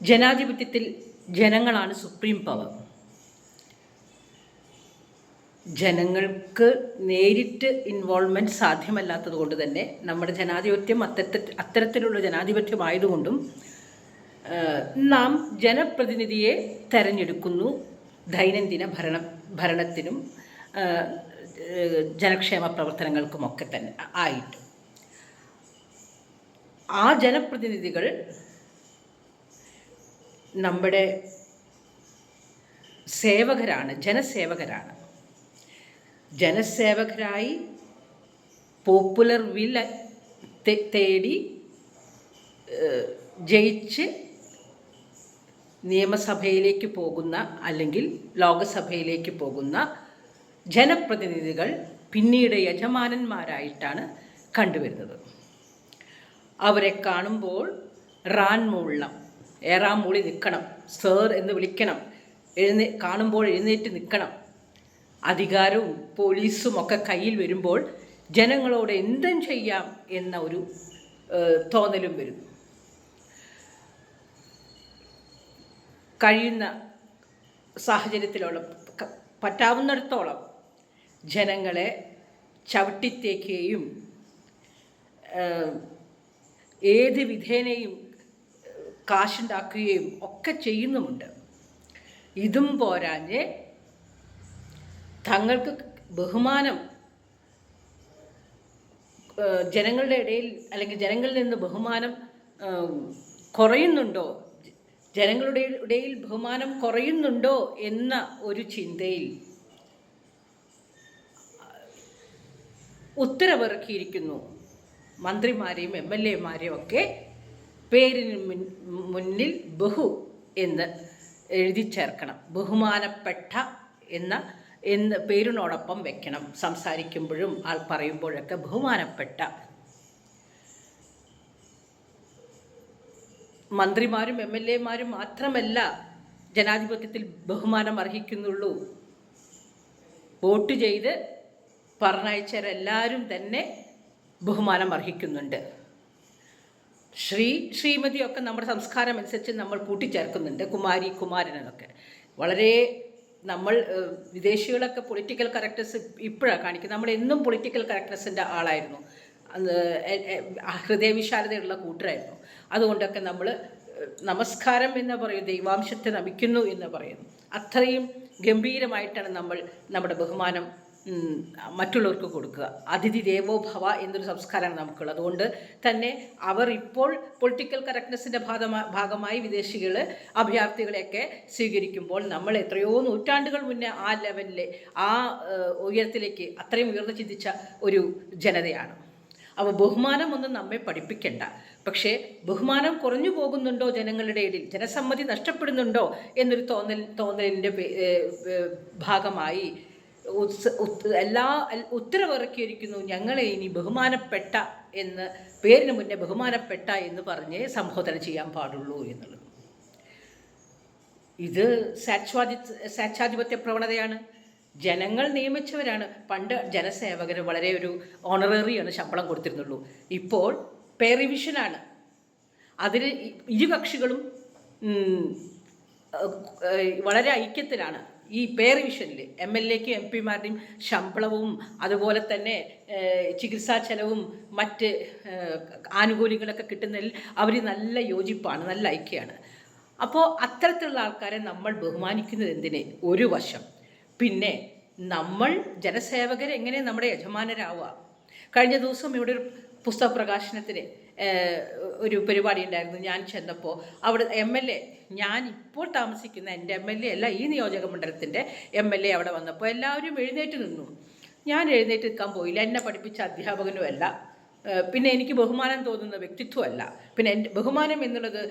ജനാധിപത്യത്തിൽ ജനങ്ങളാണ് supreme power ജനങ്ങൾക്ക് നേരിട്ട് ഇൻവോൾവ്മെന്റ് സാധ്യമല്ലാത്തത് കൊണ്ട് തന്നെ നമ്മുടെ ജനാധിപത്യം അത്തരത്തിൽ അത്തരത്തിലുള്ള ജനാധിപത്യമായതുകൊണ്ടും നാം ജനപ്രതിനിധിയെ തെരഞ്ഞെടുക്കുന്നു ദൈനംദിന ഭരണ ഭരണത്തിനും ജനക്ഷേമ പ്രവർത്തനങ്ങൾക്കുമൊക്കെ തന്നെ ആയിട്ട്. ആ ജനപ്രതിനിധികൾ നമ്മുടെ സേവകരാണ് ജനസേവകരാണ്. ജനസേവകരായി പോപ്പുലർ വിൽ തേടി ജയിച്ച് നിയമസഭയിലേക്ക് പോകുന്ന അല്ലെങ്കിൽ ലോകസഭയിലേക്ക് പോകുന്ന ജനപ്രതിനിധികൾ പിന്നീട് യജമാനന്മാരായിട്ടാണ് കണ്ടുവരുന്നത്. അവരെ കാണുമ്പോൾ റാൻ മൂളണം ഏറാം മൂളി നിൽക്കണം. സർ എന്ന് വിളിക്കണം. എഴുന്നേ കാണുമ്പോൾ എഴുന്നേറ്റ് നിൽക്കണം. അധികാരവും പോലീസും ഒക്കെ കയ്യിൽ വരുമ്പോൾ ജനങ്ങളോട് എന്തും ചെയ്യാം എന്ന ഒരു തോന്നലും വരുന്നു കഴിയുന്ന സാഹചര്യത്തിലുള്ള പറ്റാവുന്നിടത്തോളം ജനങ്ങളെ ചവിട്ടിത്തേക്കുകയും ഏത് വിധേനയും കാശുണ്ടാക്കുകയും ഒക്കെ ചെയ്യുന്നുമുണ്ട്. ഇതും പോരാഞ്ഞ് തങ്ങൾക്ക് ബഹുമാനം ജനങ്ങളുടെ ഇടയിൽ അല്ലെങ്കിൽ ജനങ്ങളിൽ നിന്ന് ബഹുമാനം കുറയുന്നുണ്ടോ? ജനങ്ങളുടെ ഇടയിൽ ബഹുമാനം കുറയുന്നുണ്ടോ എന്ന ഒരു ചിന്തയിൽ ഉത്തരവിറക്കിയിരിക്കുന്നു മന്ത്രിമാരെയും എം എൽ എമാരെയും ഒക്കെ പേരിന് മുന്നിൽ ബഹു എന്ന് എഴുതി ചേർക്കണം. ബഹുമാനപ്പെട്ട എന്ന എന്ന് പേരിനോടൊപ്പം വെക്കണം. സംസാരിക്കുമ്പോഴും ആൾ പറയുമ്പോഴൊക്കെ ബഹുമാനപ്പെട്ട മന്ത്രിമാരും എം എൽ എമാരും മാത്രമല്ല ജനാധിപത്യത്തിൽ ബഹുമാനം അർഹിക്കുന്നുള്ളൂ. വോട്ട് ചെയ്ത് പറഞ്ഞയച്ചവരെല്ലാവരും തന്നെ ബഹുമാനം അർഹിക്കുന്നുണ്ട്. ശ്രീ ശ്രീമതിയൊക്കെ നമ്മുടെ സംസ്കാരം അനുസരിച്ച് നമ്മൾ കൂട്ടിച്ചേർക്കുന്നുണ്ട്. കുമാരി കുമാരൻ എന്നൊക്കെ വളരെ നമ്മൾ വിദേശികളൊക്കെ പൊളിറ്റിക്കൽ കറക്റ്റേഴ്സ് ഇപ്പോഴാണ് കാണിക്കുന്നത്. നമ്മൾ എന്നും പൊളിറ്റിക്കൽ കറക്റ്റ്നസിന്റെ ആളായിരുന്നു. ഹൃദയവിശാലതയുള്ള കൂട്ടരായിരുന്നു. അതുകൊണ്ടൊക്കെ നമ്മൾ നമസ്കാരം എന്ന് പറയും ദൈവാംശത്തെ നമിക്കുന്നു എന്ന് പറയുന്നു. അത്രയും ഗംഭീരമായിട്ടാണ് നമ്മൾ നമ്മുടെ ബഹുമാനം മറ്റുള്ളവർക്ക് കൊടുക്കുക. അതിഥി ദേവോ ഭവ എന്നൊരു സംസ്കാരമാണ് നമുക്കുള്ളത്. അതുകൊണ്ട് തന്നെ അവർ ഇപ്പോൾ പൊളിറ്റിക്കൽ കറക്റ്റ്നെസ്സിന്റെ ഭാഗമായി ഭാഗമായി വിദേശികൾ അഭയാർത്ഥികളെയൊക്കെ സ്വീകരിക്കുമ്പോൾ നമ്മൾ എത്രയോ നൂറ്റാണ്ടുകൾ മുന്നേ ആ ലെവലിലെ ആ ഉയരത്തിലേക്ക് അത്രയും ഉയർന്നു ചിന്തിച്ച ഒരു ജനതയാണ്. അപ്പോൾ ബഹുമാനം ഒന്നും നമ്മെ പഠിപ്പിക്കണ്ട. പക്ഷേ ബഹുമാനം കുറഞ്ഞു പോകുന്നുണ്ടോ ജനങ്ങളുടെ ഇടയിൽ? ജനസമ്മതി നഷ്ടപ്പെടുന്നുണ്ടോ എന്നൊരു തോന്നൽ തോന്നലിന്റെ ഭാഗമായി എല്ലാ ഉത്തരവിറക്കിയിരിക്കുന്നു ഞങ്ങളെ ഇനി ബഹുമാനപ്പെട്ട എന്ന് പേരിന് മുന്നേ ബഹുമാനപ്പെട്ട എന്ന് പറഞ്ഞ് സംബോധന ചെയ്യാൻ പാടുള്ളൂ എന്നുള്ളത്. ഇത് സാക്ഷാധി സാക്ഷാധിപത്യ പ്രവണതയാണ്. ജനങ്ങൾ നിയമിച്ചവരാണ്. പണ്ട് ജനസേവകർ വളരെ ഒരു ഓണററിയാണ് ശമ്പളം കൊടുത്തിരുന്നുള്ളൂ. ഇപ്പോൾ പേ റിവിഷനാണ് അതിൽ ഇരു കക്ഷികളും വളരെ ഐക്യത്തിലാണ് ഈ പേ റിവിഷനിൽ എം എൽ എക്കും എം പിമാരുടെയും ശമ്പളവും അതുപോലെ തന്നെ ചികിത്സാ ചെലവും മറ്റ് ആനുകൂല്യങ്ങളൊക്കെ കിട്ടുന്നതിൽ അവർ നല്ല യോജിപ്പാണ് നല്ല ഐക്യമാണ്. അപ്പോൾ അത്തരത്തിലുള്ള ആൾക്കാരെ നമ്മൾ ബഹുമാനിക്കുന്നത് എന്തിനെ? ഒരു വശം. പിന്നെ നമ്മൾ ജനസേവകർ എങ്ങനെ നമ്മുടെ യജമാനരാവുക? കഴിഞ്ഞ ദിവസം ഇവിടെ ഒരു പുസ്തക പ്രകാശനത്തിന് ഒരു പരിപാടി ഉണ്ടായിരുന്നു ഞാൻ ചെന്നപ്പോൾ അവിടെ എം എൽ എ ഞാൻ ഇപ്പോൾ താമസിക്കുന്ന എന്റെ എം എൽ എ അല്ല ഈ നിയോജക മണ്ഡലത്തിന്റെ എം എൽ എ അവിടെ വന്നപ്പോൾ എല്ലാവരും എഴുന്നേറ്റ് നിന്നു. ഞാൻ എഴുന്നേറ്റ് നിൽക്കാൻ പോയില്ല എന്നെ പഠിപ്പിച്ച അധ്യാപകനുമല്ല. പിന്നെ എനിക്ക് ബഹുമാനം തോന്നുന്ന വ്യക്തിത്വമല്ല. പിന്നെ എന്റെ ബഹുമാനം എന്നുള്ളത്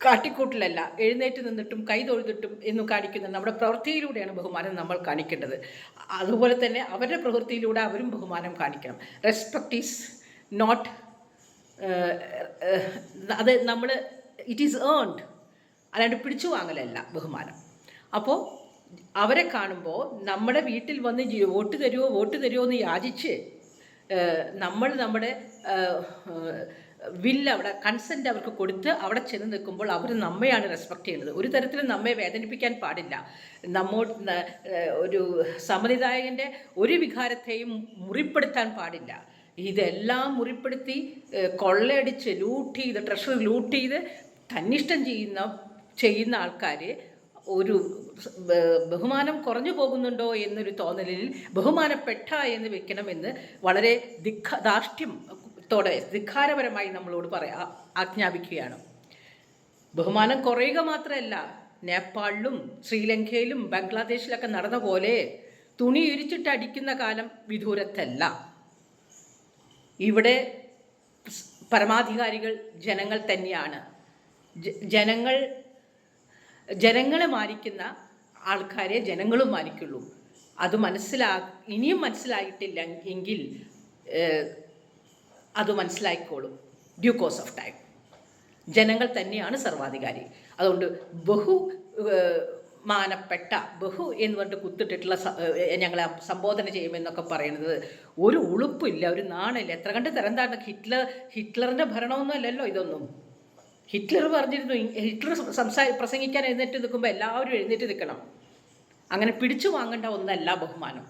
കാട്ടിക്കൂട്ടിലല്ല എഴുന്നേറ്റ് നിന്നിട്ടും കൈ തൊഴുതിട്ടും എന്നും കാണിക്കുന്ന നമ്മുടെ പ്രവൃത്തിയിലൂടെയാണ് ബഹുമാനം നമ്മൾ കാണിക്കേണ്ടത്. അതുപോലെ തന്നെ അവരുടെ പ്രവൃത്തിയിലൂടെ അവരും ബഹുമാനം കാണിക്കണം. റെസ്പെക്റ്റ് ഈസ് നോട്ട് അത് നമ്മൾ ഇറ്റ് ഈസ് ഏൺഡ് അല്ലാണ്ട് പിടിച്ചു വാങ്ങലല്ല ബഹുമാനം. അപ്പോൾ അവരെ കാണുമ്പോൾ നമ്മുടെ വീട്ടിൽ വന്ന് വോട്ട് തരുമോ വോട്ട് തരുമോ എന്ന് യാചിച്ച് നമ്മൾ നമ്മുടെ വില്ല് അവിടെ കൺസെന്റ് അവർക്ക് കൊടുത്ത് അവിടെ ചെന്ന് നിൽക്കുമ്പോൾ അവർ നമ്മയാണ് റെസ്പെക്റ്റ് ചെയ്യുന്നത്. ഒരു തരത്തിലും നമ്മെ വേദനിപ്പിക്കാൻ പാടില്ല. നമ്മോ ഒരു സമ്മതിദായകന്റെ ഒരു വികാരത്തെയും മുറിപ്പെടുത്താൻ പാടില്ല. ഇതെല്ലാം മുറിപ്പെടുത്തി കൊള്ളയടിച്ച് ലൂട്ട് ചെയ്ത് ട്രഷറി ലൂട്ട് ചെയ്ത് തന്നിഷ്ടം ചെയ്യുന്ന ചെയ്യുന്ന ആൾക്കാർ ഒരു ബഹുമാനം കുറഞ്ഞു പോകുന്നുണ്ടോ എന്നൊരു തോന്നലിൽ ബഹുമാനപ്പെട്ട എന്ന് വെക്കണമെന്ന് വളരെ ദിഖ ധാർഷ്ട്യത്തോടെ ധിഖാരപരമായി നമ്മളോട് പറയാ ആജ്ഞാപിക്കുകയാണ്. ബഹുമാനം കുറയുക മാത്രമല്ല നേപ്പാളിലും ശ്രീലങ്കയിലും ബംഗ്ലാദേശിലൊക്കെ നടന്ന പോലെ തുണി ഇരിച്ചിട്ട് അടിക്കുന്ന കാലം വിദൂരത്തല്ല. ഇവിടെ പരമാധികാരികൾ ജനങ്ങൾ തന്നെയാണ്. ജനങ്ങൾ ജനങ്ങളെ മാനിക്കുന്ന ആൾക്കാരെ ജനങ്ങളും മാനിക്കുള്ളൂ. അത് മനസ്സിലാ ഇനിയും മനസ്സിലായിട്ടില്ല എങ്കിൽ അത് മനസ്സിലായിക്കോളും. ഡ്യൂ കോസ് ഓഫ് ടൈം ജനങ്ങൾ തന്നെയാണ് സർവാധികാരി. അതുകൊണ്ട് ബഹു മാനപ്പെട്ട ബഹു എന്ന് പറഞ്ഞിട്ട് കുത്തിട്ടിട്ടുള്ള ഞങ്ങളെ സംബോധന ചെയ്യുമെന്നൊക്കെ പറയുന്നത് ഒരു ഉളുപ്പില്ല ഒരു നാണില്ല. എത്ര കണ്ട് തരം താഴ്ന്ന ഹിറ്റ്ലർ ഹിറ്റ്ലറിന്റെ ഭരണമൊന്നും അല്ലല്ലോ ഇതൊന്നും. ഹിറ്റ്ലർ പറഞ്ഞിരുന്നു ഹിറ്റ്ലർ സംസാ പ്രസംഗിക്കാൻ എഴുന്നേറ്റ് നിൽക്കുമ്പോൾ എല്ലാവരും എഴുന്നേറ്റ് നിൽക്കണം. അങ്ങനെ പിടിച്ചു വാങ്ങേണ്ട ഒന്നല്ല ബഹുമാനം.